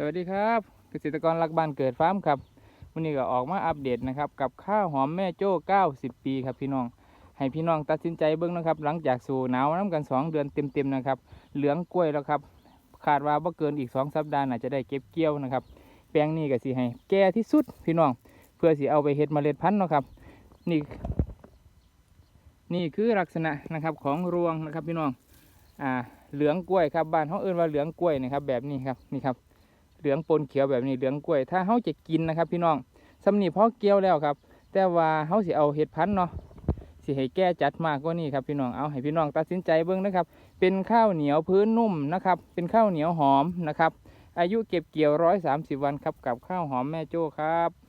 สวัสดีครับเกษตรกรรักบ้านเกิดฟาร์มครับวันนี้ก็ออกมาอัปเดตนะครับกับข้าวหอมแม่โจ้90 ปีครับพี่น้อง ให้พี่น้องตัดสินใจเบิ้งนะครับ หลังจากสู่หนาวน้ำกัน 2 เดือนเต็มๆนะครับ เหลืองกล้วยแล้วครับคาดว่าบ่เกินอีก 2 สัปดาห์น่าจะได้เก็บเกี่ยวนะครับ แปลงนี้ก็สิให้แก่ที่สุดพี่น้อง เพื่อสิเอาไปเฮ็ดเมล็ดพันธุ์นะครับ นี่นี่คือลักษณะนะครับของรวงนะครับพี่น้องอ่าเหลืองกล้วยครับบ้านเขาเอิ้นว่าเหลืองกล้วยนะครับ แบบนี้ครับนี่ครับ เหลืองปนเขียวแบบนี้เหลืองกล้วย ถ้าเขาจะกินนะครับ พี่น้องสำนีพอเกี้ยวแล้วครับ แต่ว่าเขาสิเอาเห็ดพันธุ์เนาะสิให้แก้จัดมากกว่านี้ครับพี่น้องเอาให้พี่น้องตัดสินใจเบิ้งนะครับ เป็นข้าวเหนียวพื้นนุ่มนะครับ เป็นข้าวเหนียวหอมนะครับ อายุเก็บเกี่ยวร้อยสามสิบวันครับกับข้าวหอมแม่โจ้ครับ